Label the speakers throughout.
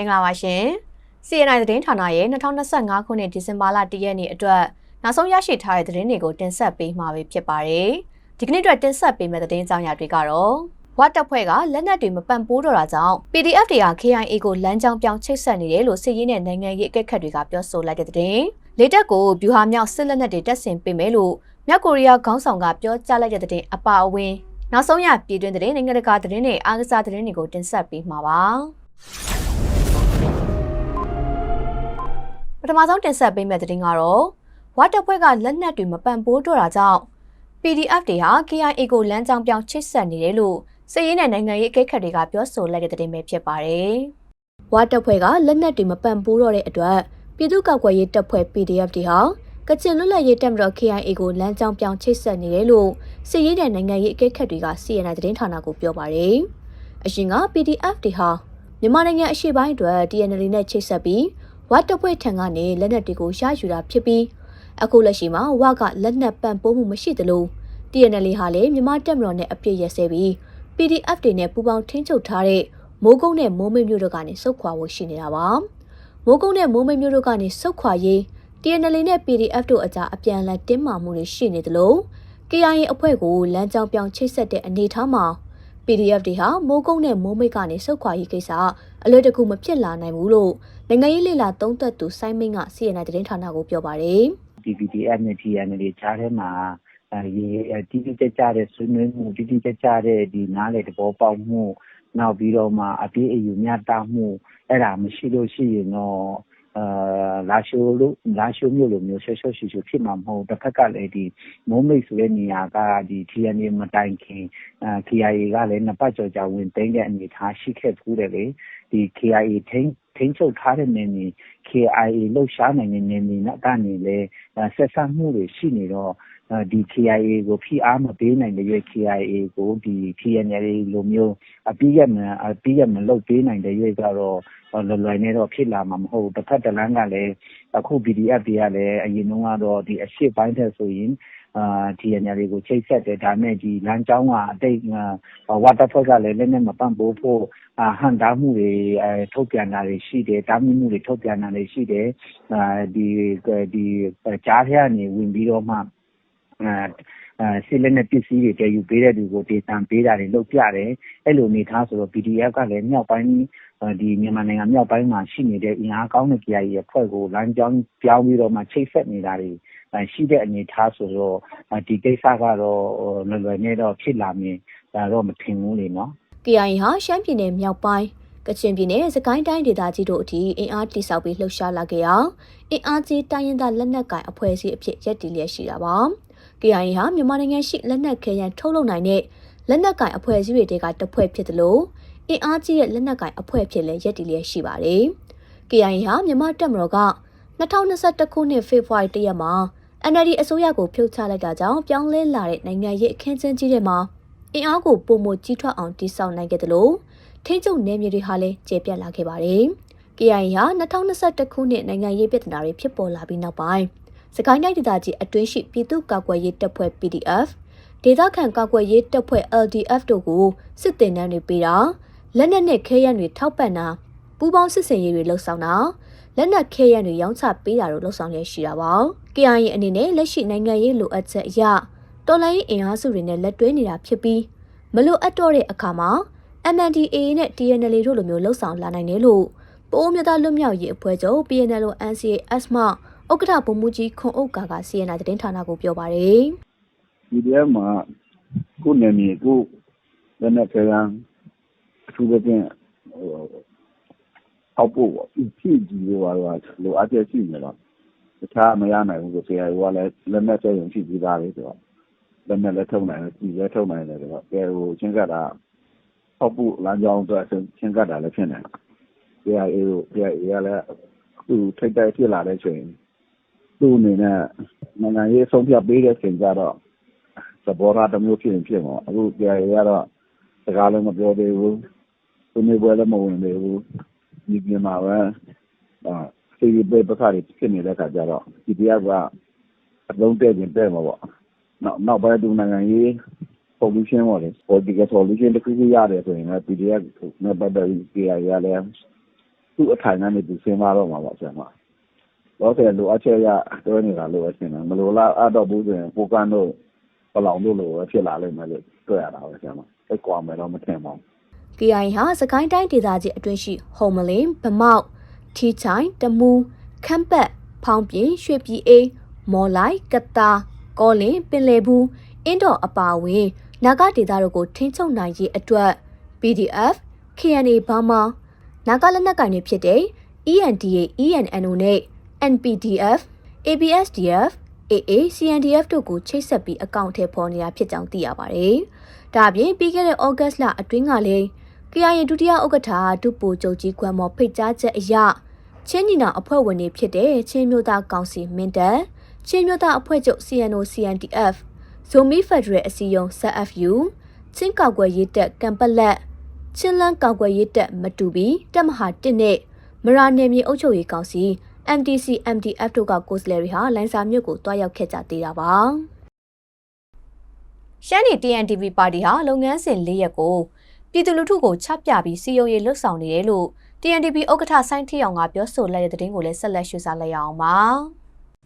Speaker 1: မင်္ဂလာပါရှင် CNI သတင်းဌာနရဲ့2025ခုနှစ်ဒီဇင်ဘာလ1ရက်နေ့အတွက်နောက်ဆုံးရရှိထားတဲ့သတင်းတွေကိုတင်ဆက်ပေးမှာဖြစ်ပါတယ်ဒီကနေ့အတွက်တင်ဆက်ပေးမယ့်သတင်းကြောင်းရာတွေကတော့ဝတ်တပ်ဖွဲ့ကလက်နက်တွေမပံ့ပိုးတော့တာကြောင့် PDF တွေက KIA ကိုလမ်းကြောင်းပြောင်းချိတ်ဆက်နေတယ်လို့စစ်ရေးနဲ့နိုင်ငံရေးအကဲခတ်တွေကပြောဆိုလိုက်တဲ့သတင်းလေတက်ကိုဗျူဟာမြောက်စစ်လက်နက်တွေတက်ဆင်ပေးမယ်လို့မြောက်ကိုရီးယားခေါင်းဆောင်ကပြောကြားလိုက်တဲ့သတင်းအပါအဝင်နောက်ဆုံးရပြည်တွင်းသတင်းနိုင်ငံတကာသတင်းတွေအားကစားသတင်းတွေကိုတင်ဆက်ပေးမှာပါ ပထမဆုံးတင်ဆက်ပေးမယ့်သတင်းကတော့ဝတ်တပ်ဖွဲ့ကလက်နက်တွေမပံ့ပိုးတော့တာကြောင့် PDF တွေဟာ KIA ကိုလမ်းကြောင်းပြောင်းချိတ်ဆက်နေတယ်လို့စစ်ရေးနဲ့နိုင်ငံရေးအကဲခတ်တွေကပြောဆိုလိုက်တဲ့သတင်းပဲဖြစ်ပါတယ်။ဝါတပ်ဖွဲ့ကလက်နက်တွေမပံ့ပိုးတော့တဲ့အတွက်ပြည်သူ့ကောက်ကွယ်ရေးတပ်ဖွဲ့ PDF တွေဟာကချင်လွတ်လပ်ရေးတပ်မတော် KIA ကိုလမ်းကြောင်းပြောင်းချိတ်ဆက်နေတယ်လို့စစ်ရေးနဲ့နိုင်ငံရေးအကဲခတ်တွေက CNN သတင်းဌာနကိုပြောပါတယ်။အရင်က PDF တွေဟာမြန်မာနိုင်ငံအရှေ့ပိုင်းအတွက် TNL နဲ့ချိတ်ဆက်ပြီး ဝါတပ်ဖွဲ့ထံကနေလက်နက်တွေကိုရယူတာဖြစ်ပြီးအခုလက်ရှိမှာဝါကလက်နက်ပံ့ပိုးမှုမရှိသလို TNL ဟာလည်းမြန်မာတပ်မတော်နဲ့အပြစ်ရစဲပြီး PDF တွေနဲ့ပူးပေါင်းထိန်းချုပ်ထားတဲ့မိုးကုတ်နဲ့မိုးမိတ်မြို့တို့ကနေစုခွာဖို့ရှိနေတာပါမိုးကုတ်နဲ့မိုးမိတ်မြို့တို့ကနေစုခွာရေး TNL နဲ့ PDF တို့အကြားအပြန်အလှန်တင်းမာမှုတွေရှိနေသလို KIA အဖွဲ့ကိုလမ်းကြောင်းပြောင်းချိတ်ဆက်တဲ့အနေအထားမှာ PDF တွေဟာမိုးကုတ်နဲ့မိုးမိတ်ကနေစုခွာရေးကိစ္စအလွယ်တကူမဖြစ်လာနိုင်ဘူးလို့ နိုင်ငံရေးလေလာသုံးသပ်သူစိုင်းမင်းက CNN သတင်းဌာနကိုပြောပါတယ်
Speaker 2: DPDF နဲ့ TNL ကြားထဲမှာရေတိတိကျကျတဲ့ဆွေးနွေးမှုတိတိကျကျတဲ့ဒီနားလေသဘောပေါက်မှုနောက်ပြီးတော့မှအပြည့်အယူမျှတမှုအဲ့ဒါမရှိလို့ရှိရင်တော့အာလာရှိုးလို့လာရှိုးမျိုးလိုမျိုးဆွဆွရှူရှူဖြစ်မှာမဟုတ်တစ်ဖက်ကလည်းဒီမိုးမိတ်ဆိုတဲ့နေရာကဒီ TNA မတိုင်ခင်အာ KIA ကလည်းနှစ်ပတ်ကျော်ကြာဝင်သိမ်းတဲ့အနေအထားရှိခဲ့ဘူးတယ်လေဒီ KIA ထိန်း ထိန်းချုပ်ထားတဲ့နေနေ KIA လှုပ်ရှားနိုင်တဲ့နေနေကနေလည်း ဆက်ဆက်မှုတွေရှိနေတော့ ဒီ KIA ကို ဖိအားမပေးနိုင်တဲ့ရွေး KIA ကိုဒီ TNL လိုမျိုး အပြည့်ရမအပြည့်ရမလုပ်ပေးနိုင်တဲ့ရွေးကတော့ လွယ်လွယ်နဲ့တော့ ဖြစ်လာမှာမဟုတ်ဘူးတစ်ဖက်တစ်လမ်းကလည်း အခု PDF တွေကလည်း အရင်တုန်းကတော့ဒီအရှိပိုင်းထက်ဆိုရင် အာ TNL ကို ချိတ်ဆက်တယ် ဒါမဲ့ဒီလမ်းကြောင်းကအတိတ်ဝါတာဖွဲ့ကလည်းလည်းနဲ့မပန့်ပိုးဖို့အာဟန်တားမှုတွေအဲထုတ်ပြန်တာတွေရှိတယ် တားမြစ်မှုတွေ ထုတ်ပြန်တာတွေရှိတယ်အာဒီဒီကြားထဲကနေ ဝင်ပြီးတော့မှအာစစ်လက်နဲ့ပစ္စည်းတွေတည်ယူပေးတဲ့သူကို ဒေသံပေးတာတွေ လုပ်ပြတယ် အဲ့လိုအနေထားဆိုတော့ PDF ကလည်း မြောက်ပိုင်း ဒီမြန်မာနိုင်ငံမြောက်ပိုင်းမှာရှိနေတဲ့အင်အားကောင်းတဲ့ KIA အဖွဲ့ကို လမ်းကြောင်းပြောင်းပြီးတော့မှ ချိတ်ဆက်နေတာတွေရှိတဲ့အနေထားဆိုတော့ ဒီကိစ္စကတော့ လွယ်လွယ်နဲ့တော့ ဖြစ်လာမယ်ဒါတော့ မထင်ဘူးလေနော်
Speaker 1: KIA ဟာ ရှမ်းပြည်နယ်မြောက်ပိုင်း ကချင်ပြည်နယ်စကိုင်းတိုင်းဒေသကြီးတို့အထိ အင်အားတိစောက်ပြီး လှုပ်ရှားလာခဲ့အောင်အင်အားကြီးတိုင်းရင်းသား လက်နက်ကိုင်အဖွဲ့အစည်းအဖြစ် ရပ်တည်လျက်ရှိတာပါ KIA ဟာ မြန်မာနိုင်ငံရှိ လက်နက်ခဲယမ်းထုတ်လုပ်နိုင်တဲ့ လက်နက်ကင်အဖွဲ့အစည်းတွေကတဖွဲ့ဖြစ်တယ်လို့ အင်အားကြီးတဲ့လက်နက်ကင်အဖွဲ့ဖြစ်လဲရက်တီလျက်ရှိပါတယ်။ KIA ဟာမြန်မာတပ်မတော်က2021ခုနှစ်ဖေဖော်ဝါရီလရက်မှာ NLD အစိုးရကိုဖြုတ်ချလိုက်တာကြောင့်ပြောင်းလဲလာတဲ့နိုင်ငံရေးအခင်းကျင်းကြီးတွေမှာအင်အားကိုပုံမကြီးထွားအောင်တည်ဆောက်နိုင်ခဲ့တယ်လို့ထိချုပ်နယ်မြေတွေဟာလည်းကျေပြတ်လာခဲ့ပါတယ်။ KIA ဟာ2021ခုနှစ်နိုင်ငံရေးပြည်ထနာတွေဖြစ်ပေါ်လာပြီးနောက်ပိုင်းစကိုင်းတိုင်းဒေသကြီးအတွင်းရှိပြည်သူ့ကာကွယ်ရေးတပ်ဖွဲ့ PDF ဒေသခံကာကွယ်ရေးတပ်ဖွဲ့ LDF တို့ကိုစစ်တင်နှန်းတွေပေးတာ လက်နက်နဲ့ခဲယမ်းတွေထောက်ပံ့တာပူးပေါင်းစစ်စင်ရေးတွေလှုပ်ဆောင်တာလက်နက်ခဲယမ်းတွေရောင်းချပေးတာတို့လှုပ်ဆောင်ရရှိတာပါ KIA အနေနဲ့လက်ရှိနိုင်ငံရေးလိုအပ်ချက်အရတော်လိုင်းအင်အားစုတွေနဲ့လက်တွဲနေတာဖြစ်ပြီးမလိုအပ်တော့တဲ့အခါမှာ MNDAA နဲ့ TNL တို့လိုမျိုးလှုပ်ဆောင်လာနိုင်တယ်လို့ပိုးမြသားလွတ်မြောက်ရေးအဖွဲ့ချုပ် PNL NCAS မှဥက္ကဋ္ဌဗိုလ်မှူးကြီးခွန်အုပ်ကာက CNA သတင်းဌာနကိုပြောပါတယ်။
Speaker 3: PDF မှာကိုယ်နယ်မြေကိုလက်နက်ခဲယမ်းအ ထူးသဖြင့်ဟိုထောက်ဖို့ပေါ့ဖြည့်ကြည့်လို့ကတော့လိုအပ်ချက်ရှိနေတော့တခြားမရနိုင်ဘူးဆို KIO ကလည်းလက်နက်ဆက်ရုံရှိပြီးသားလေဆိုတော့လက်နက်လည်းထုတ်နိုင်တယ်ပြည်လည်းထုတ်နိုင်တယ်ဆိုတော့ KIO ချင်းကတာထောက်ဖို့လမ်းကြောင်းအတွက်ချင်းကတာလည်းဖြစ်နေတယ် KIA တို့ KIA ကလည်းသူထိတ်တိုက်ဖြစ်လာတဲ့ချိန်သူ့အနေနဲ့နိုင်ငံရေးဆုံးဖြတ်ပေးတဲ့ချိန်ကျတော့သဘောထားတစ်မျိုးဖြစ်ရင်ဖြစ်မှာအခု KIA ကတော့စကားလည်းမပြောသေးဘူး ဆွေးနွေးပွဲလည်းမဝင်သေးဘူးဒီပြင်မှာပဲစီးရီးပဲပခါတွေဖြစ်နေတဲ့ခါကျတော့ PDF ကအလုံးတဲ့ခြင်းတဲ့မှာပေါ့နောက်နောက်ပိုင်းသူနိုင်ငံရေး solution ပေါ့လေ political solution တစ်ခုခုရတယ်ဆိုရင်လည်း PDF နဲ့ပတ်သက်ပြီး KIA ကလည်းသူသူ့အထိုင်ကနေသူစဉ်းစားတော့မှာပါဆရာမတော့တယ်လိုအပ်ချက်ရတွဲနေတာလို့ပဲရှင်းတယ်မလိုလားအတော့ဘူးဆိုရင်ပိုကန်တော့ဘလောင်လို့လို့ပဲဖြစ်လာလိမ့်မယ်လို့တွေ့ရတာပဲဆရာမအဲ့ကွာမယ်တော့မထင်ပါဘူး
Speaker 4: KIA ဟာစကိုင်းတိုင်းဒေသကြီးအတွင်းရှိဟုံမလင်းဗမောက်ထီချိုင်တမူခမ်းပတ်ဖောင်းပြင်းရွှေပြည်အိမ်မော်လိုက်ကတာကောလင်ပင်လယ်ဘူးအင်းတော်အပါအဝင်နာဂဒေသတို့ကိုထိန်းချုပ်နိုင်ရေးအတွက် PDF KNA ဘာမာနာဂလက်နက်ကိုင်တွေဖြစ်တဲ့ ENDA ENNO နဲ့ NPDF ABSDF AA CNDF တို့ကိုချိတ်ဆက်ပြီးအကောင့်ထဲပေါ်နေတာဖြစ်ကြောင်းသိရပါတယ်။ဒါအပြင်ပြီးခဲ့တဲ့ဩဂတ်လအတွင်းကလည်း KIA ဒုတိယဥက္ကဋ္ဌဒုဗိုလ်ချုပ်ကြီးခွမ်းမော်ဖိတ်ကြားချက်အရချင်းညီနောင်အဖွဲ့ဝင်တွေဖြစ်တဲ့ချင်းမျိုးသားကောင်စီမင်းတပ်ချင်းမျိုးသားအဖွဲ့ချုပ် CNO CNDF ဇိုမီဖက်ဒရယ်အစည်းအရုံး ZFU ချင်းကောက်ွယ်ရေးတပ်ကံပလက်ချင်းလန်းကောက်ွယ်ရေးတပ်မတူပီတပ်မဟာ1နဲ့မရာနယ်မြေအုပ်ချုပ်ရေးကောင်စီ MDC MDF တို့ကကိုယ်စားလှယ်တွေဟာလိုင်စာမြို့ကိုတွားရောက်ခဲ့ကြသေးတာပါရှမ်းနီ TNTV ပါတီဟာလုပ်ငန်းစဉ်၄ရက်ကို ပြည်သူလူထုကိုချပြပြီးစီယုံရေးလှုပ်ဆောင်နေတယ်လို့ TNTV ဥက္ကဋ္ဌဆိုင်းထီအောင်ကပြောဆိုလိုက်တဲ့သတင်းကိုလည်းဆက်လက်ရှုစားလိုက်ရအောင်ပါ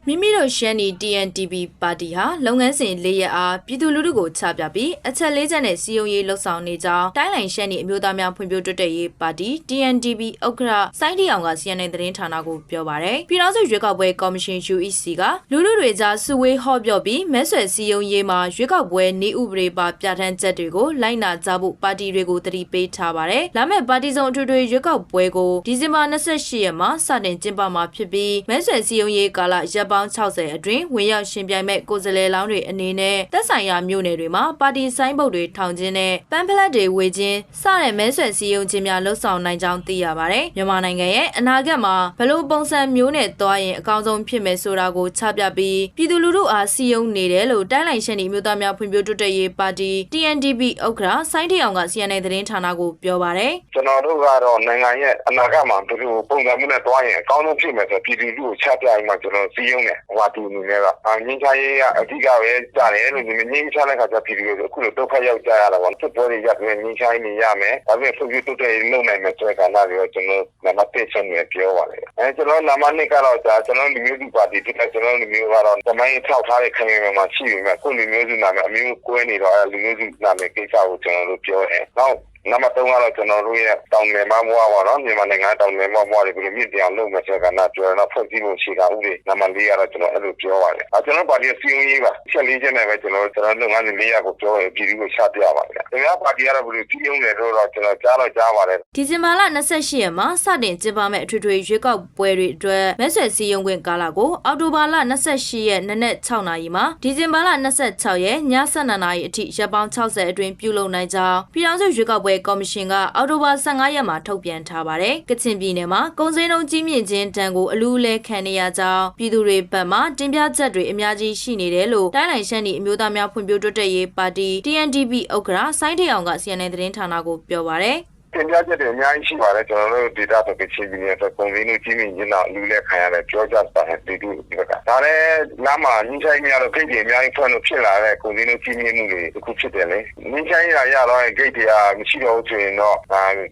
Speaker 4: မိမိတို့ရှမ်းနီ TNTV ပါတီဟာလုပ်ငန်းစဉ်၄ရက်အားပြည်သူလူထုကိုချပြပြီးအချက်၄ချက်နဲ့စီယုံရေးလှုပ်ဆောင်နေကြောင်းတိုင်းလိုင်ရှမ်းနီအမျိုးသားများဖွံ့ဖြိုးတိုးတက်ရေးပါတီ TNTV ဥက္ကဋ္ဌဆိုင်းထီအောင်က CNN သတင်းဌာနကိုပြောပါရယ်ပြည်ထောင်စုရွေးကောက်ပွဲကော်မရှင် UEC ကလူလူတွေကြားစုဝေးဟော့ပြော့ပြီးမဲဆွယ်စီယုံရေးမှာရွေးကောက်ပွဲနေဥပဒေပါပြဋ္ဌာန်းချက်တွေကိုလိုက်နာကြဖို့ပါတီတွေကိုတတိပေးထားပါတယ်။လာမယ့်ပါတီစုံအထွေထွေရွေးကောက်ပွဲကိုဒီဇင်ဘာ28ရက်မှာစတင်ကျင်းပမှာဖြစ်ပြီးမဲဆွယ်စီယုံရေးကာလရက်ပေါင်း60အတွင်းဝင်ရောက်ရှင်ပြိုင်မဲ့ကိုယ်စားလှယ်လောင်းတွေအနေနဲ့သက်ဆိုင်ရာမြို့နယ်တွေမှာပါတီဆိုင်ဘုတ်တွေထောင်ခြင်းနဲ့ပန်းဖလက်တွေဝေခြင်းစတဲ့မဲဆွယ်စီယုံခြင်းများလှုပ်ဆောင်နိုင်ကြောင်းသိရပါတယ်။မြန်မာနိုင်ငံရဲ့အနာဂတ်မှာဘလို့ပုံစံမျိုးနဲ့သွားရင်အကောင်းဆုံးဖြစ်မယ်ဆိုတာကိုချပြပြီးပြည်သူလူထုအားစီယုံနေတယ်လို့တိုင်းလိုင်ရှန်ဒီမြို့သားများဖွံ့ဖြိုးတိုးတက်ရေးပါတီ TNDP ဥက္ကဋ္ဌဆိုင်းထီအောင်က CNN သတင်းဌာနကိုပြောပါတယ်။
Speaker 5: ကျွန်တော်တို့ကတော့နိုင်ငံရဲ့အနာဂတ်မှာဘယ်လိုပုံစံမျိုးနဲ့တွားရင်အကောင်းဆုံးဖြစ်မယ်ဆိုတော့ပြည်သူလူထုကိုချပြရင်မှကျွန်တော်စီးရုံးတယ်ဟိုဟာတူအနေနဲ့ကအာငင်းချရေးကအဓိကပဲကြားတယ်လို့ဒီငင်းချတဲ့ခါကျပြည်သူတွေအခုလိုဒုက္ခရောက်ကြရတာပေါ့စစ်ပွဲတွေရပ်ပြီးငင်းချရေးနေရမယ်ဒါပေမဲ့ဖွံ့ဖြိုးတိုးတက်ရေးလုပ်နိုင်မယ်ဆိုတဲ့ကဏ္ဍတွေတော့ကျွန်တော်နံပါတ်1ချက်နဲ့ပြောပါလေအဲကျွန်တော်နံပါတ်2ကတော့ဒါကျွန်တော်လူမျိုးစုပါတီဖြစ်တဲ့ကျွန်တော်လူမျိုးကတော့တမိုင်းထောက်ထားတဲ့ခံရမှာမှာရှိပြီမဲ့ခုလူမျိုးစုနာမည်အမျိုးကွဲနေတော့အဲလူမျိုးစုနာမည်ကိစ္စကိုကျွန်တော်တို့ပြောတယ်နောက် နံပါတ်3ကတော့ကျွန်တော်တို့ရဲ့တောင်နယ်မဘွားပါတော့မြန်မာနိုင်ငံတောင်နယ်မဘွားတွေဘယ်လိုမြင့်တင်အောင်လုပ်မယ်ဆိုတဲ့ကဏ္ဍပြောတော့ဖွဲ့စည်းဖို့ရှိတာဥပဒေနံပါတ်4ကတော့ကျွန်တော်အဲ့လိုပြောပါတယ်။အဲကျွန်တော်ပါတီစီယုံရေးပါချက်လေးချက်နဲ့ပဲကျွန်တော်ကျွန်တော်လုပ်ငန်းစဉ်၄ရပ်ကိုပြောရပြည်သူကိုချပြပါဗျာ။ခင်ဗျားပါတီကတော့ဘယ်လိုစီယုံတယ်တော့ကျွန်တော်ကြားတော့ကြားပါတယ်
Speaker 4: ဒီဇင်ဘာလ28ရက်မှာစတင်ကျင်းပမယ့်အထွေထွေရွေးကောက်ပွဲတွေအတွက်မဲဆွယ်စည်းရုံးခွင့်ကာလကိုအောက်တိုဘာလ28ရက်နနက်6နာရီမှဒီဇင်ဘာလ26ရက်ည7နာရီအထိရက်ပေါင်း60အတွင်းပြုလုပ်နိုင်ကြောင်းပြည်ထောင်စုရွေးကောက်ပွဲကော်မရှင်ကအောက်တိုဘာ15ရက်မှာထုတ်ပြန်ထားပါတယ်။ကချင်ပြည်နယ်မှာကုန်စည်နှုန်းကြီးမြင့်ခြင်းတန်ကိုအလူးလဲခံနေရကြောင်းပြည်သူတွေဘက်မှတင်ပြချက်တွေအများကြီးရှိနေတယ်လို့တိုင်းနိုင်ရှမ်းနီအမျိုးသားများဖွံ့ဖြိုးတိုးတက်ရေးပါတီ TNDP ဥက္ကဋ္ဌစိုင်းထေအောင်က CNN သတင်းဌာနကိုပြောပါတယ်။
Speaker 5: တင်ပြချက်တွေအများကြီးရှိပါတယ်ကျွန်တော်တို့ဒေတာဆိုကချင်ပြည်နယ်ဆိုပုံစံမျိုးကြီးမြင့်ခြင်းတော့လူလက်ခံရတယ်ပြောကြပါတယ်ဒီလိုဒီကဒါလည်းလမ်းမှာညှိချိုင်းများတော့ဂိတ်တွေအများကြီးဖွင့်လို့ဖြစ်လာတဲ့ပုံစံမျိုးကြီးမြင့်မှုတွေတစ်ခုဖြစ်တယ်လေညှိချိုင်းရရတော့ဂိတ်တွေကမရှိတော့ဘူးဆိုရင်တော့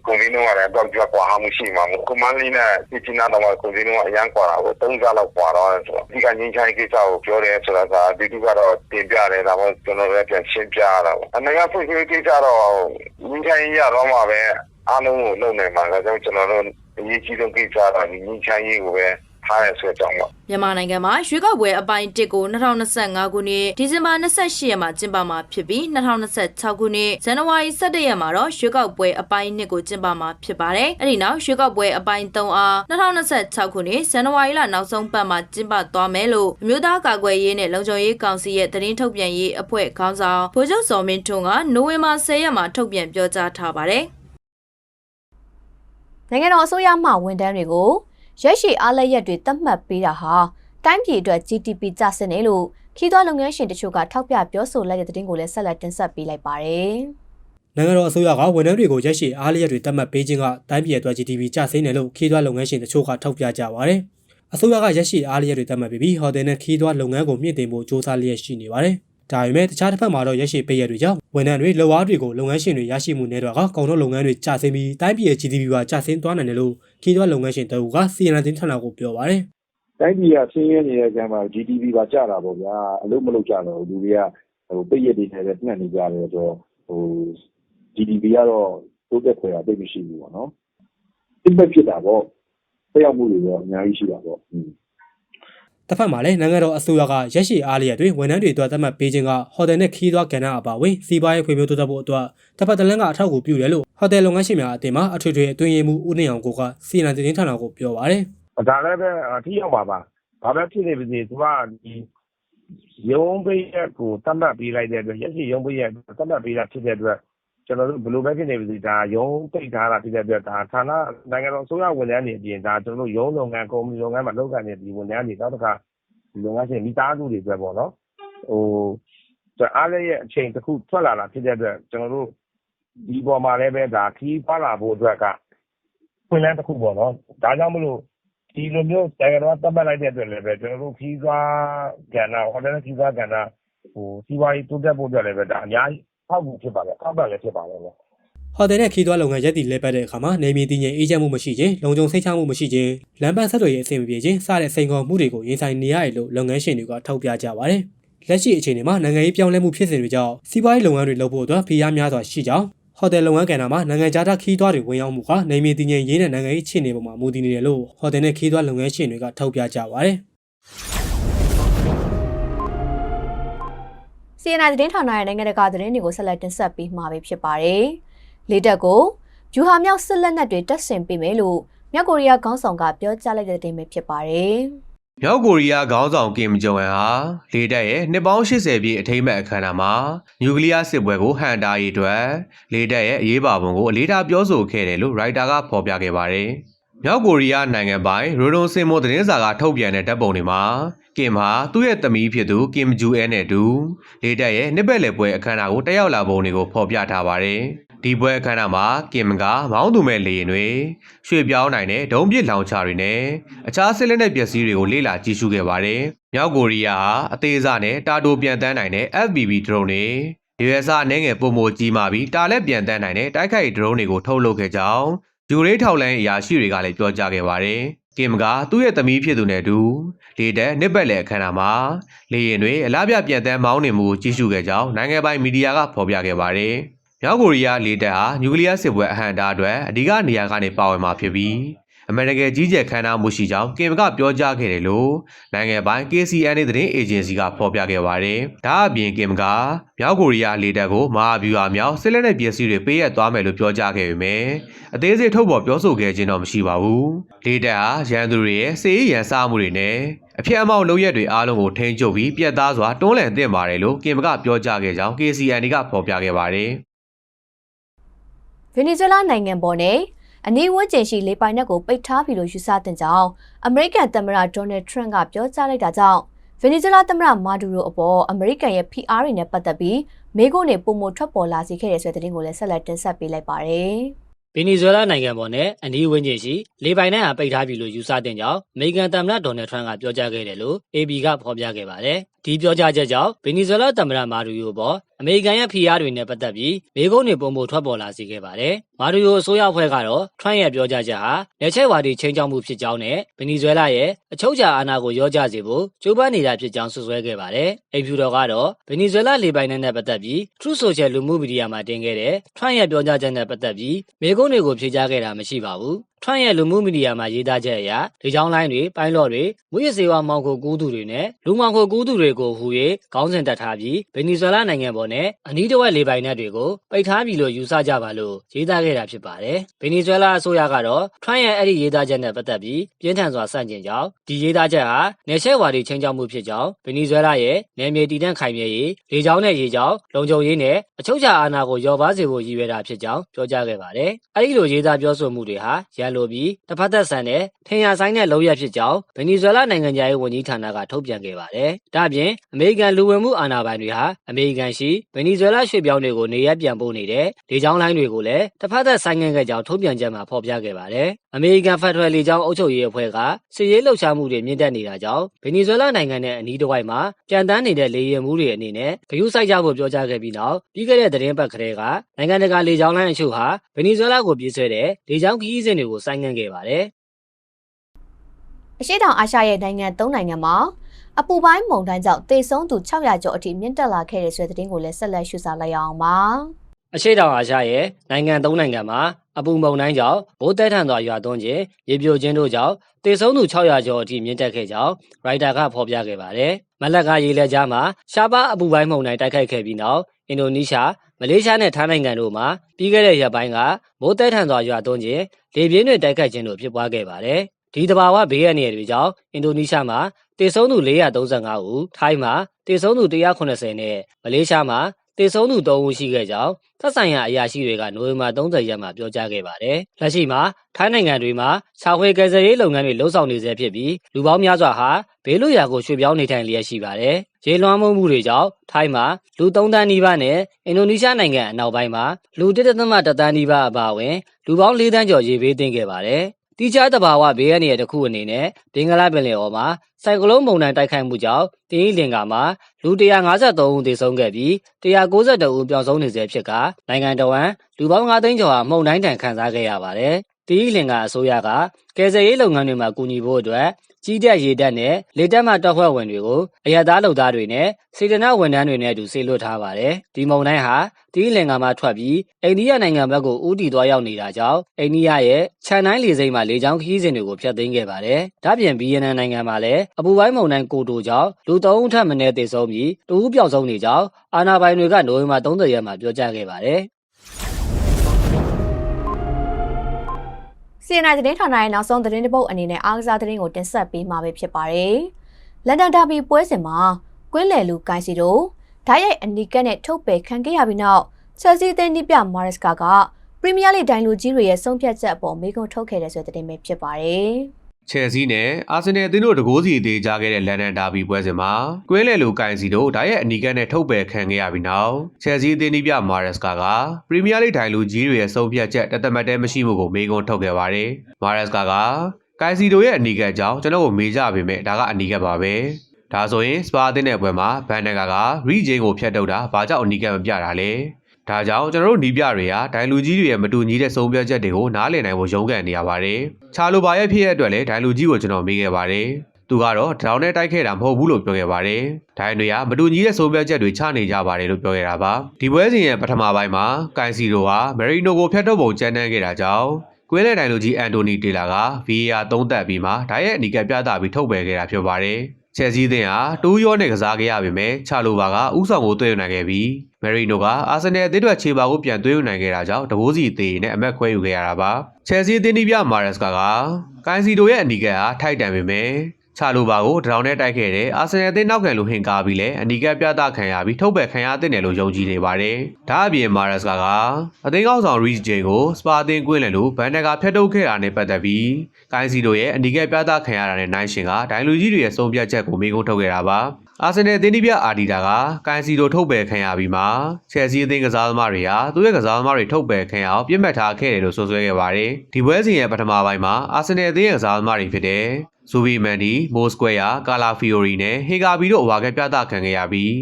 Speaker 5: ပုံစံမျိုးကလည်းတော့ကြွကွာမှုရှိမှာမဟုတ်ကွန်မန်းလေးနဲ့ဒီချနာတော့ပုံစံမျိုးအရန်ကွာတာကိုသုံးစားလောက်ကွာတော့ဆိုတော့ဒီကညှိချိုင်းကိစ္စကိုပြောတယ်ဆိုတာကဒီလူကတော့တင်ပြတယ်ဒါမှကျွန်တော်လည်းပြန်ရှင်းပြရတာပေါ့အနေကဖွင့်ပြကိစ္စတော့ညှိချိုင်းရတော့မှပဲ အားလုံးကိုလုပ်နိုင်မှာဒါကြောင့်ကျွန်တော်တို့အရေးကြီးဆုံးကိစ္စကတော့ဒီငင်းချမ်းရေးကိုပဲထားရဆိုတဲ့အကြောင်းပါ
Speaker 4: မြန်မာနိုင်ငံမှာရွေးကောက်ပွဲအပိုင်း1ကို2025ခုနှစ်ဒီဇင်ဘာ28ရက်မှာကျင်းပမှာဖြစ်ပြီး2026ခုနှစ်ဇန်နဝါရီ17ရက်မှာတော့ရွေးကောက်ပွဲအပိုင်း2ကိုကျင်းပမှာဖြစ်ပါတယ်။အဲဒီနောက်ရွေးကောက်ပွဲအပိုင်း3အား2026ခုနှစ်ဇန်နဝါရီလနောက်ဆုံးပတ်မှာကျင်းပသွားမယ်လို့အမျိုးသားကာကွယ်ရေးနဲ့လုံခြုံရေးကောင်စီရဲ့သတင်းထုတ်ပြန်ရေးအဖွဲ့ခေါင်းဆောင်ဗိုလ်ချုပ်စော်မင်းထွန်းကနိုဝင်ဘာ10ရက်မှာထုတ်ပြန်ပြောကြားထားပါတယ်။ နိုင်ငံတော်အစိုးရမှဝန်ထမ်းတွေကိုရက်ရှည်အားလက်ရက်တွေသတ်မှတ်ပေးတာဟာတိုင်းပြည်အတွက် GDP ကျဆင်းတယ်လို့ခီးသွွားလုပ်ငန်းရှင်တချို့ကထောက်ပြပြောဆိုလိုက်တဲ့သတင်းကိုလည်းဆက်လက်တင်ဆက်ပေးလိုက်ပါတယ်။
Speaker 6: နိုင်ငံတော်အစိုးရကဝန်ထမ်းတွေကိုရက်ရှည်အားလျက်တွေတတ်မှတ်ပေးခြင်းကတိုင်းပြည်အတွက် GDP ကျဆင်းတယ်လို့ခီးသွွားလုပ်ငန်းရှင်တချို့ကထောက်ပြကြပါတယ်။အစိုးရကရက်ရှည်အားလျက်တွေတတ်မှတ်ပြီးဟိုတယ်နဲ့ခီးသွွားလုပ်ငန်းကိုမြင့်တင်ဖို့စ조사လျက်ရှိနေပါတယ်။ ဒါပေမဲ့တခြားတစ်ဖက်မှာတော့ရက်ရှည်ပေးရတွေကြောင့်ဝန်ထမ်းတွေလုပ်အားတွေကိုလုပ်ငန်းရှင်တွေရရှိမှုနဲ့တော့ကောင်တော့လုပ်ငန်းတွေကျဆင်းပြီးတိုင်းပြည်ရဲ့ GDP ကကျဆင်းသွားနိုင်တယ်လို့ခီးသွွားလုပ်ငန်းရှင်တအူက CNN သတင်းဌာနကိုပြောပါတယ်
Speaker 3: တိုင်းပြည်ကဆင်းရဲနေတဲ့ကံမှာ GDP ပါကျတာပေါ့ဗျာအလုံးမလုံးကြတော့လူတွေကဟိုပိတ်ရက်တွေနဲ့လည်းနှက်နေကြတယ်ဆိုတော့ဟို GDP ကတော့တိုးတက်ခွင့်အသိမရှိဘူးပေါ့နော်အစ်မဖြစ်တာပေါ့ဆက်ရောက်မှုတွေတော့အများကြီးရှိတာပေါ့อืม
Speaker 6: တစ်ဖက်မှာလည်းနိုင်ငံတော်အစိုးရကရက်ရှည်အားလျက်တွေဝန်ထမ်းတွေအတွက်သတ်မှတ်ပေးခြင်းကဟိုတယ်နဲ့ခီးသွွားကဏ္ဍအပါအဝင်စီးပွားရေးဖွံ့ဖြိုးတိုးတက်ဖို့အတွက်တစ်ဖက်တစ်လမ်းကအထောက်အကူပြုတယ်လို့ဟိုတယ်လုပ်ငန်းရှင်များအသင်းမှအထွေထွေအတွင်းရေးမှူးဦးနေအောင်ကိုက CNN သတင်းဌာနကိုပြောပါတယ်
Speaker 7: ဒါလည်းပဲအထီးရောက်ပါပါဘာပဲဖြစ်နေပါစေသူကဒီရုံးပိတ်ရက်ကိုတတ်မှတ်ပေးလိုက်တဲ့အတွက်ရက်စီရုံးပိတ်ရက်တတ်မှတ်ပေးတာဖြစ်တဲ့အတွက် ကျွန်တော်တို့ဘယ်လိုပဲဖြစ်နေပါစေဒါရုံးပိတ်ထားတာဖြစ်တဲ့အတွက်ဒါဌာနနိုင်ငံတော်အစိုးရဝန်ထမ်းတွေအပြင်ဒါကျွန်တော်တို့ရုံးလုပ်ငန်းကုမ္ပဏီလုပ်ငန်းမှာလုပ်ကိုင်နေဒီဝန်ထမ်းတွေနောက်တစ်ခါဒီလုပ်ငန်းရှင်မိသားစုတွေအတွက်ပေါ့နော်ဟိုအားလည်းရဲ့အချိန်တစ်ခုထွက်လာတာဖြစ်တဲ့အတွက်ကျွန်တော်တို့ဒီပေါ်မှာလည်းပဲဒါခီးပါလာဖို့အတွက်ကခွင့်လန်းတစ်ခုပေါ့နော်ဒါကြောင့်မလို့ဒီလိုမျိုးနိုင်ငံတော်ကသတ်မှတ်လိုက်တဲ့အတွက်လည်းပဲကျွန်တော်တို့ခီးသွားကဏ္ဍဟိုတယ်ခီးသွားကဏ္ဍဟိုစီးပွားရေးတိုးတက်ဖို့အတွက်လည်းပဲဒါအများကြီး ထောက်ကူဖြစ်ပါလေထောက်ပံ့လည်းဖြစ်ပါလေဗျ
Speaker 6: ဟိုတယ်နဲ့ခီးသွွားလုပ်ငန်းရက်တည်လဲပတ်တဲ့အခါမှာနေမြေတည်ငြိမ်အေးချမ်းမှုမရှိခြင်းလုံခြုံစိတ်ချမှုမရှိခြင်းလမ်းပန်းဆက်သွယ်ရေးအဆင်မပြေခြင်းစတဲ့စိန်ခေါ်မှုတွေကိုရင်ဆိုင်နေရတယ်လို့လုပ်ငန်းရှင်တွေကထောက်ပြကြပါတယ်။လက်ရှိအခြေအနေမှာနိုင်ငံရေးပြောင်းလဲမှုဖြစ်စဉ်တွေကြောင့်စီးပွားရေးလုပ်ငန်းတွေလုပ်ဖို့အတွက်ဖိအားများစွာရှိကြောင်းဟိုတယ်လုပ်ငန်းကဏ္ဍမှာနိုင်ငံခြားသားခီးသွွားတွေဝင်ရောက်မှုကနေမြေတည်ငြိမ်ရေးနဲ့နိုင်ငံရေးအခြေအနေပေါ်မှာမူတည်နေတယ်လို့ဟိုတယ်နဲ့ခီးသွွားလုပ်ငန်းရှင်တွေကထောက်ပြကြပါတယ်။
Speaker 1: CNI သတင်းဌာနရဲ့နိုင်ငံတကာသတင်းတွေကိုဆက်လက်တင်ဆက်ပေးမှာဖြစ်ပါတယ်။လေတက်ကိုဂျူဟာမြောက်စစ်လက်နက်တွေတက်ဆင်ပေးမယ်လို့မြောက်ကိုရီးယားခေါင်းဆောင်ကပြောကြားလိုက်တဲ့တင်ပဲဖြစ်ပါတယ်။
Speaker 8: မြောက်ကိုရီးယားခေါင်းဆောင်ကင်ဂျုံအန်ဟာလေတပ်ရဲ့နှစ်ပေါင်း80ပြည့်အထိမ်းအမှတ်အခမ်းအနားမှာနျူကလ িয়ার စစ်ပွဲကိုဟန်တာရေးအတွက်လေတပ်ရဲ့အရေးပါပုံကိုအလေးထားပြောဆိုခဲ့တယ်လို့ရိုက်တာကဖော်ပြခဲ့ပါတယ်။မြောက်ကိုရီးယားနိုင်ငံပိုင်ရိုဒွန်စင်မိုသတင်းစာကထုတ်ပြန်တဲ့ဓာတ်ပုံတွေမှာ ကင်ဟာသူ့ရဲ့သမီးဖြစ်သူကင်ဂျူအဲနဲ့အတူလေတပ်ရဲ့နှစ်ပတ်လည်ပွဲအခမ်းအနားကိုတက်ရောက်လာပုံတွေကိုဖော်ပြထားပါတယ်။ဒီပွဲအခမ်းအနားမှာကင်ကမောင်းသူမဲ့လေရင်တွေရွှေပြောင်းနိုင်တဲ့ဒုံးပစ်လောင်ချတွေနဲ့အခြားစစ်လက်နက်ပစ္စည်းတွေကိုလေ့လာကြည့်ရှုခဲ့ပါတယ်။မြောက်ကိုရီးယားဟာအသေးစားနဲ့တာတိုပြန်တန်းနိုင်တဲ့ FPV drone တွေရွေးစားအနေငယ်ပုံမကြီးမှပြီးတာလက်ပြန်တန်းနိုင်တဲ့တိုက်ခိုက် drone တွေကိုထုတ်လုပ်ခဲ့ကြောင်းဂျူရေးထောက်လိုင်းအရာရှိတွေကလည်းပြောကြားခဲ့ပါတယ်။ ကင်ကသူ့ရဲ့သမီးဖြစ်သူနဲ့အတူလေတက်နစ်ပတ်လေအခမ်းအနားမှာလေရင်တွေအလားပြပြန်တန်းမောင်းနေမှုကိုကြည့်ရှုခဲ့ကြောင်းနိုင်ငံပိုင်မီဒီယာကဖော်ပြခဲ့ပါတယ်။မြောက်ကိုရီးယားလေတပ်ဟာနျူကလ িয়ার စစ်ပွဲအဟန့်အတားအတွက်အဓိကနေရာကနေပါဝင်မှာဖြစ်ပြီး အမေရိကန်ကြီးကျယ်ခမ်းနားမှုရှိကြောင်းကင်ကပြောကြားခဲ့တယ်လို့နိုင်ငံပိုင် KCN သတင်းအေဂျင်စီကဖော်ပြခဲ့ပါတယ်။ဒါအပြင်ကင်ကမြောက်ကိုရီးယားလေတပ်ကိုမဟာဗျူဟာမြောက်စစ်လက်နက်ပစ္စည်းတွေပေးရသွားမယ်လို့ပြောကြားခဲ့ပေမဲ့အသေးစိတ်ထုတ်ဖော်ပြောဆိုခဲ့ခြင်းတော့မရှိပါဘူး။လေတပ်ဟာရန်သူတွေရဲ့စစ်ရေးရန်စားမှုတွေနဲ့အဖြစ်အမောက်လုပ်ရက်တွေအားလုံးကိုထိန်းချုပ်ပြီးပြတ်သားစွာတွန်းလှန်သင့်ပါတယ်လို့ကင်ကပြောကြားခဲ့ကြောင်း KCN ကဖော်ပြခဲ့ပါတယ်။
Speaker 1: ဗင်နီဇွဲလားနိုင်ငံပေါ်နဲ့ အနီးဝန်းကျင်ရှိလေပိုင်နက်ကိုပိတ်ထားပြီလို့ယူဆတဲ့ကြောင်းအမေရိကန်သမ္မတဒေါ်နယ်ထရန့်ကပြောကြားလိုက်တာကြောင့်ဗင်နီဇွဲလားသမ္မတမာဒူရိုအပေါ်အမေရိကန်ရဲ့ PR တွေနဲ့ပတ်သက်ပြီးမိကုန်းနဲ့ပုံမထွက်ပေါ်လာစေခဲ့တဲ့ဆိုတဲ့သတင်းကိုလည်းဆက်လက်တင်ဆက်ပေးလိုက်ပါတယ်။
Speaker 9: ဗင်နီဇွဲလားနိုင်ငံပေါ်နဲ့အနီးဝန်းကျင်ရှိလေပိုင်နက်ဟာပိတ်ထားပြီလို့ယူဆတဲ့ကြောင်းအမေရိကန်သမ္မတဒေါ်နယ်ထရန့်ကပြောကြားခဲ့တယ်လို့ AB ကဖော်ပြခဲ့ပါတယ်။ ဒီပြောကြားချက်ကြောင့်ဗင်နီဇွဲလားသမ္မတမာဒူယိုပေါ်အမေရိကန်ရဲ့ဖိအားတွေနဲ့ပတ်သက်ပြီးမိကုန်းတွေပုံမထွက်ပေါ်လာစေခဲ့ပါတယ်။မာဒူယိုအစိုးရအဖွဲ့ကတော့ထရန့်ရဲ့ပြောကြားချက်ဟာလက်ချက်ဝါဒီချင်းချောက်မှုဖြစ်ကြောင်းနဲ့ဗင်နီဇွဲလားရဲ့အချုပ်အခြာအာဏာကိုရောကြစေဖို့ကြိုးပမ်းနေတာဖြစ်ကြောင်းဆွဆွဲခဲ့ပါတယ်။အိမ်ဖြူတော်ကတော့ဗင်နီဇွဲလားလေပိုင်နက်နဲ့ပတ်သက်ပြီး True Social လူမှုမီဒီယာမှာတင်ခဲ့တဲ့ထရန့်ရဲ့ပြောကြားချက်နဲ့ပတ်သက်ပြီးမိကုန်းတွေကိုဖြေကြားခဲ့တာမရှိပါဘူး။ ထရန့်ရဲ့လူမှုမီဒီယာမှာရေးသားချက်အရလေချောင်းလိုင်းတွေပိုင်းလော့တွေမွေးရစေဝါမောင်ခိုကူးသူတွေနဲ့လူမောင်ခိုကူးသူတွေကိုဟူ၍ခေါင်းစဉ်တက်ထားပြီးဗင်နီဇွဲလားနိုင်ငံပေါ်နဲ့အနီးတစ်ဝက်လေပိုင်နက်တွေကိုပိတ်ထားပြီလို့ယူဆကြပါလို့ရေးသားခဲ့တာဖြစ်ပါတယ်။ဗင်နီဇွဲလားအစိုးရကတော့ထရန့်ရဲ့အဲ့ဒီရေးသားချက်နဲ့ပတ်သက်ပြီးပြင်းထန်စွာဆန့်ကျင်ကြောင်းဒီရေးသားချက်ဟာနယ်ချဲဝါဒီချင်းချောက်မှုဖြစ်ကြောင်းဗင်နီဇွဲလားရဲ့နယ်မြေတည်တံ့ခိုင်မြဲရေးလေကြောင်းနဲ့ရေကြောင်းလုံခြုံရေးနဲ့အချုပ်အခြာအာဏာကိုလျော်ပါစေဖို့ရည်ရွယ်တာဖြစ်ကြောင်းပြောကြားခဲ့ပါတယ်။အဲ့ဒီလိုရေးသားပြောဆိုမှုတွေဟာရန်လိုပြီးတစ်ဖက်သက်ဆန်တဲ့ထင်ရဆိုင်တဲ့လုံရဖြစ်ကြောင်းဗင်နီဇွဲလားနိုင်ငံသားရေးဝန်ကြီးဌာနကထုတ်ပြန်ခဲ့ပါတယ်။ဒါ့အပြင်အမေရိကန်လူဝင်မှုအာဏာပိုင်တွေဟာအမေရိကန်ရှိဗင်နီဇွဲလားရွှေ့ပြောင်းတွေကိုနေရပ်ပြန်ပို့နေတဲ့လေကြောင်းလိုင်းတွေကိုလည်းတစ်ဖက်သက်ဆိုင်ငံခဲ့ကြောင်းထုတ်ပြန်ချက်မှာဖော်ပြခဲ့ပါတယ်။အမေရိကန်ဖက်ဒရယ်လေကြောင်းအုပ်ချုပ်ရေးအဖွဲ့ကစစ်ရေးလှုပ်ရှားမှုတွေမြင့်တက်နေတာကြောင့်ဗင်နီဇွဲလားနိုင်ငံနဲ့အနီးတစ်ဝိုက်မှာကြံတန်းနေတဲ့လေယာဉ်မှုတွေအနေနဲ့ဂရုစိုက်ကြဖို့ပြောကြားခဲ့ပြီးနောက်ပြီးခဲ့တဲ့သတင်းပတ်ကလေးကနိုင်ငံတကာလေကြောင်းလိုင်းအချို့ဟာဗင်နီဇွဲလားကိုပြေးဆွဲတဲ့လေကြောင်းခရီးစဉ်တွေကိုဆိုင်းငံ့ခဲ့ပါတယ်။
Speaker 1: အရှိတောင်အာရှရဲ့နိုင်ငံ၃နိုင်ငံမှာအပူပိုင်းမုန်တိုင်းကြောင့်တေဆုံးသူ600ကျော်အထိမြင့်တက်လာခဲ့တဲ့ဆိုတဲ့သတင်းကိုလည်းဆက်လက်ရှုစားလိုက်ရအောင်ပါ
Speaker 9: အရှိတောင်အာရှရဲ့နိုင်ငံသုံးနိုင်ငံမှာအပူမုန်တိုင်းကြောင့်ဘိုးတဲထန်စွာရွာသွန်းခြင်းရေပြိုခြင်းတို့ကြောင့်တေဆုံးသူ600ကျော်အထိမြင့်တက်ခဲ့ကြောင်းရိုက်တာကဖော်ပြခဲ့ပါတယ်။မလက်ကရေလက်ကြားမှာရှားပါအပူပိုင်းမုန်တိုင်းတိုက်ခိုက်ခဲ့ပြီးနောက်အင်ဒိုနီးရှား မလေးရှားနဲ့ထိုင်းနိုင်ငံတို့မှာပြီးခဲ့တဲ့ရက်ပိုင်းကမိုးတဲထန်စွာရွာသွန်းခြင်းလေပြင်းတွေတိုက်ခိုက်ခြင်းတို့ဖြစ်ပွားခဲ့ပါတယ်။ဒီတဘာဝဘေးရန်တွေကြောင့်အင်ဒိုနီးရှားမှာတေဆုံးသူ435ဦးထိုင်းမှာတေဆုံးသူ190နဲ့မလေးရှားမှာ တေဆုံးသူ3ဦးရှိခဲ့ကြောင်းသက်ဆိုင်ရာအရာရှိတွေကနိုဝင်ဘာ30ရက်မှာပြောကြားခဲ့ပါတယ်။လက်ရှိမှာထိုင်းနိုင်ငံတွေမှာခြာခွေကယ်ဆယ်ရေးလုပ်ငန်းတွေလှုပ်ဆောင်နေဆဲဖြစ်ပြီးလူပေါင်းများစွာဟာဘေးလွတ်ရာကိုရွှေ့ပြောင်းနေထိုင်လျက်ရှိပါတယ်။ရေလွှမ်းမိုးမှုတွေကြောင့်ထိုင်းမှာလူ3တန်းနီးပါးနဲ့အင်ဒိုနီးရှားနိုင်ငံအနောက်ပိုင်းမှာလူ1.3တန်းနီးပါးအပါအဝင်လူပေါင်း4တန်းကျော်ရေဘေးသင့်ခဲ့ပါတယ်။ တိကျတဘာဝဘေးရန်ရဲ့တစ်ခုအနေနဲ့ဘင်္ဂလားပင်လယ်အော်မှာစိုက်ကလုန်းမုန်တိုင်းတိုက်ခိုက်မှုကြောင့်တင်းဤလင်္ကာမှာလူ153ဦးသေဆုံးခဲ့ပြီး192ဦးပျောက်ဆုံးနေဆဲဖြစ်ကနိုင်ငံတော်ဝန်လူပေါင်း9သိန်းကျော်ဟာမှုန်တိုင်းတန်ခံစားခဲ့ရပါတယ်။တင်းဤလင်္ကာအစိုးရကကယ်ဆယ်ရေးလုပ်ငန်းတွေမှာကူညီဖို့အတွက် ကြီးတက်ရေတက်နဲ့လေတက်မှတပ်ဖွဲ့ဝင်တွေကိုအရသားလုပ်သားတွေနဲ့စေတနာဝန်ထမ်းတွေနဲ့အတူဆေလွတ်ထားပါတယ်။ဒီမုန်တိုင်းဟာတီးလင်္ကာမှာထွက်ပြီးအိန္ဒိယနိုင်ငံဘက်ကိုဦးတည်သွားရောက်နေတာကြောင့်အိန္ဒိယရဲ့ခြံတိုင်းလေစိမ်းမှာလေကြောင်းခရီးစဉ်တွေကိုဖျက်သိမ်းခဲ့ပါတယ်။ဒါ့ပြင်ဗီယက်နမ်နိုင်ငံမှာလည်းအပူပိုင်းမုန်တိုင်းကိုတိုကြောင့်လူ၃ဦးထပ်မံသေဆုံးပြီးတဦးပျောက်ဆုံးနေကြောင်းအာဏာပိုင်တွေကနိုဝင်ဘာ30ရက်မှာပြောကြားခဲ့ပါတယ်။
Speaker 1: စီအန်အိုင်သတင်းဌာနရဲ့နောက်ဆုံးသတင်းတစ်ပုဒ်အနေနဲ့အားကစားသတင်းကိုတင်ဆက်ပေးမှာပဲဖြစ်ပါတယ်။လန်ဒန်ဒါဘီပွဲစဉ်မှာကွင်းလယ်လူကိုင်စီတို့ဓာတ်ရိုက်အနီကက်နဲ့ထုတ်ပယ်ခံခဲ့ရပြီးနောက်ချက်စီးသိန်းဒီပြမာရက်စကာကပရီးမီးယားလိဒိုင်လူကြီးတွေရဲ့ဆုံးဖြတ်ချက်အပေါ်မေးခွန်းထုတ်ခဲ့တဲ့ဆိုတဲ့သတင်းပဲဖြစ်ပါတယ်။
Speaker 8: ချယ်ဆီနဲ့အာဆင်နယ်အသင်းတို့တကိုးစီအသေးကြခဲ့တဲ့လန်ဒန်ဒါဘီပွဲစဉ်မှာကွင်းလေလူကိုင်စီတို့ဒါရဲ့အနီကက်နဲ့ထုတ်ပယ်ခံခဲ့ရပြီးနောက်ချယ်ဆီအသင်းဒီပြမာရက်စကာကပရီးမီးယားလိဒိုင်လူကြီးတွေရဲ့ဆုံးဖြတ်ချက်တသက်မတဲမရှိမှုကိုမေးခွန်းထုတ်ခဲ့ပါတယ်။မာရက်စကာကကိုင်စီတို့ရဲ့အနီကက်အကြောင်းကျွန်တော်ကိုမေးကြပေမဲ့ဒါကအနီကက်ပါပဲ။ဒါဆိုရင်စပါအသင်းတဲ့ပွဲမှာဘန်နဂါကရီဂျင်းကိုဖျက်ထုတ်တာဘာကြောင့်အနီကက်မပြတာလဲ။ ဒါကြောင့်ကျွန်တော်တို့နီးပြတွေကဒိုင်လူကြီးတွေရဲ့မတူညီတဲ့ဆုံးဖြတ်ချက်တွေကိုနားလည်နိုင်ဖို့ရုန်းကန်နေရပါတယ်။ချာလိုပါရဲ့ဖြစ်ရတဲ့အတွက်လည်းဒိုင်လူကြီးကိုကျွန်တော်မေးခဲ့ပါတယ်။သူကတော့ဒေါင်းနဲ့တိုက်ခဲ့တာမဟုတ်ဘူးလို့ပြောခဲ့ပါတယ်။ဒိုင်တွေကမတူညီတဲ့ဆုံးဖြတ်ချက်တွေချနေကြပါတယ်လို့ပြောခဲ့တာပါ။ဒီပွဲစဉ်ရဲ့ပထမပိုင်းမှာကိုင်စီရိုဟာမယ်ရီနိုကိုဖျက်ထုတ်ပုံကြမ်းတမ်းခဲ့တာကြောင့်ကွင်းလေတိုင်လူကြီးအန်တိုနီတေလာက VAR သုံးသက်ပြီးမှဒါရဲ့အနီကပြသပြီးထုတ်ပယ်ခဲ့တာဖြစ်ပါတယ်။ ချက်စီးသင်းဟာတူးရောနဲ့ကစားခဲ့ရပေမဲ့ချလိုပါကဥဆောင်ကိုသွေးယူနိုင်ခဲ့ပြီးမယ်ရီနိုကအာဆင်နယ်အသင်းအတွက်ခြေပါကိုပြန်သွေးယူနိုင်ခဲ့တာကြောင့်တဘိုးစီသေးနဲ့အမက်ခွဲယူခဲ့ရတာပါ။ချက်စီးအသင်းဒီပြမာရက်စကာကကိုင်စီတိုရဲ့အနီကဟာထိုက်တန်ပေမဲ့ ချလိုပါကိုဒရောင်နဲ့တိုက်ခဲ့တဲ့အာဆင်နယ်အသင်းနောက်ခံလူဟင်ကားပြီးလဲအနီကပြသခံရပြီးထုတ်ပယ်ခံရတဲ့နယ်လို့ယုံကြည်နေပါတယ်။ဒါအပြင်မာရက်စကာကအသင်းကောက်ဆောင်ရီဂျင်ကိုစပါအသင်းကွင်းလည်လို့ဘန်နဂါဖျက်ထုတ်ခဲ့တာနဲ့ပတ်သက်ပြီးကိုင်စီတိုရဲ့အနီကပြသခံရတာနဲ့နိုင်ရှင်ကဒိုင်လူကြီးတွေရဲ့ဆုံးဖြတ်ချက်ကိုမေးခွန်းထုတ်ခဲ့တာပါ။အာဆင်နယ်အသင်းဒီပြအာဒီတာကကိုင်စီတိုထုတ်ပယ်ခံရပြီးမှချက်စီအသင်းကစားသမားတွေဟာသူ့ရဲ့ကစားသမားတွေထုတ်ပယ်ခံရအောင်ပြစ်မှတ်ထားခဲ့တယ်လို့ဆိုဆွဲခဲ့ပါတယ်။ဒီပွဲစဉ်ရဲ့ပထမပိုင်းမှာအာဆင်နယ်အသင်းရဲ့ကစားသမားတွေဖြစ်တဲ့ ဇူဗီမန်ဒီမိုစကွဲယာကာလာဖီယိုရီနဲ့ဟေဂါဘီတို့အဝါကပြသခံခဲ့ရပြီး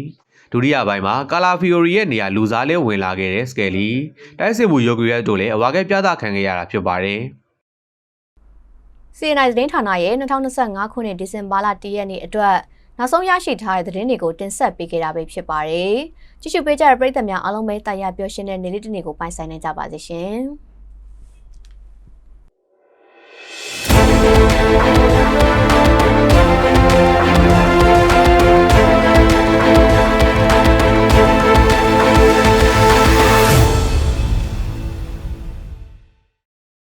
Speaker 8: ဒုတိယပိုင်းမှာကာလာဖီယိုရီရဲ့နေရာလူစားလဲဝင်လာခဲ့တဲ့စကယ်လီတိုက်စစ်မှုယိုဂရီယက်တို့လည်းအဝါကပြသခံခဲ့ရတာဖြစ်ပါတယ်
Speaker 1: CNI သတင်းဌာနရဲ့2025ခုနှစ်ဒီဇင်ဘာလ1ရက်နေ့အတွက်နောက်ဆုံးရရှိထားတဲ့သတင်းတွေကိုတင်ဆက်ပေးခဲ့တာပဲဖြစ်ပါတယ်။ကြည့်ရှုပေးကြတဲ့ပရိသတ်များအားလုံးပဲတာယာပျော်ရွှင်တဲ့နေ့လေးတစ်နေ့ကိုပိုင်ဆိုင်နိုင်ကြပါစေရှင်။